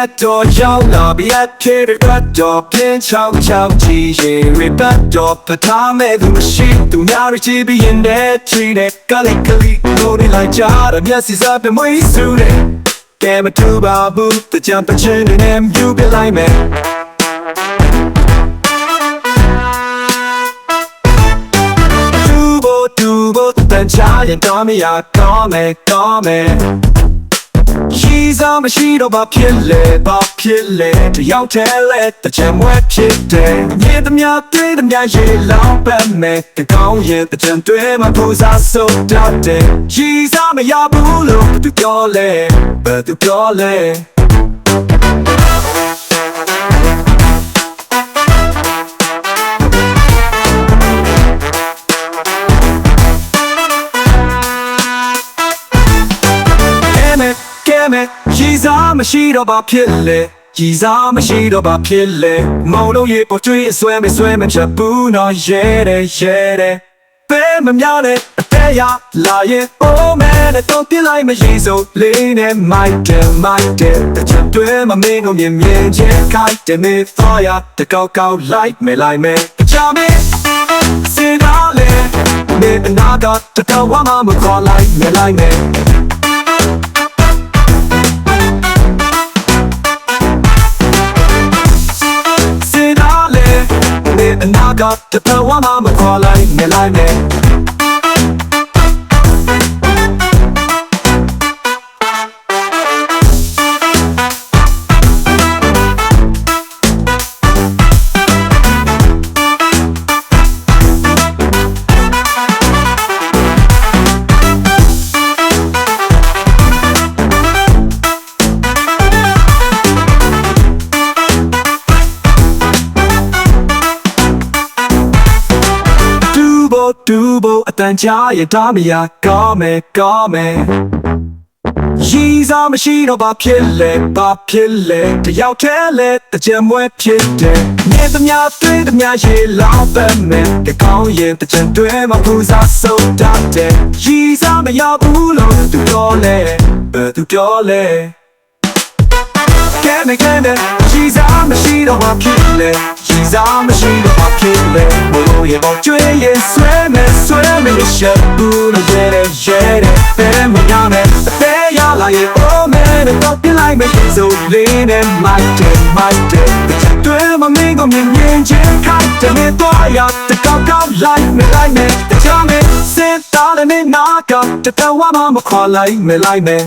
တ်တော်ရောက်လာပြီအဖြစ်ရတ်တော်ပြင်းချောင်းချောင်းကြည့်ရင်ရပတ်တော်ပထားမဲ့သူမရှိသူများရချီပြီးရင်တဲ့ချီတဲ့ကလေးကလေးကိုနေလိုက်ကြတယ်မျက်စိစပ်မွေးဆူတယ်ကဲမတူပါဘူးတကြံပချင်းနဲ့မြူပြလိုက်မယ်တူဖို့တူဖို့တန်ချရင်တော်မရကောင်းမယ်ကောင်းမယ် ရှိစားမရှိတော့ဘာဖြစ်လဲဘာဖြစ်လဲတယောက်တည်းလဲတချမ်းမွဲဖြစ်တယ်မြင်သမျှတွေ့သမျှရေလောင်းပတ်မယ်တကောင်းရင်တချမ်းတွေ့မှပူစားဆိုတတ်တယ်ရှိစားမရဘူးလို့သူပြောလဲဘယ်သူပြောလဲ မဲရီစားမရှိတော့ဘာဖြစ်လဲရီစားမရှိတော့ဘာဖြစ်လဲမုံလုံးရေပေါ်ကျွေးအဆွဲမဆွဲမချက်ဘူးနော်ရဲတယ်ရဲတယ်ပဲမများနဲ့အသေးရလာရင်အိုးမဲနဲ့တော့ပြလိုက်မရေစိုးလေးနဲ့မိုက်တယ်မိုက်တယ်တချက်တွဲမမင်းကိုမြင်မြင်ချင်းခိုက်တယ်မေသွားရတကောက်ကောက်လိုက်မဲလိုက်မဲချာမေစေနာလေမေနာတော့တတော်ဝမမခေါ်လိုက်မဲလိုက်မဲစေ ကတပဝမမခေါ်လိုက်နေလိုက်နေ တူဖို့တူဖို့အတန်ကြာရတာမရကောင်းမယ်ကောင်းမယ်ရီစားမရှိတော့ဘာဖြစ်လဲဘာဖြစ်လဲတယောက်တည်းလဲတကြံမွဲဖြစ်တယ်နေသမျှတွေ့သမျှရေလောင်းပတ်မယ်တကောင်းရင်တကြံတွေ့မှပူစားဆုံးတတ်တယ်ရီစားမရဘူးလို့သူပြောလဲဘယ်သူပြောလဲကဲမကဲနဲ့ရှိစားမရှိတော့ဘာဖြစ်လဲ ရှိစားမရှိတော့ဘာဖြစ်လဲဘလို့ရပေါ်ကျွေးရင်ဆွဲမယ်ဆွဲမယ်လို့ရှက်ဘူးလို့ရဲတယ်ရဲတယ်ဖဲမရမယ်အသေးရလာရင် oh man တော့ပြလိုက်မယ်ဆိုလေးနဲ့မိုက်တယ်မိုက်တယ်တွေ့မမင်းကမြင်မြင်ချင်းခိုက်တယ်မင်းတော့ရတကောက်ကောက်လိုက်မလိုက်မယ်တချမ်းမယ်စင်တာလည်းမနာကတတော်ဝမမခေါ်လိုက်မလိုက်မယ်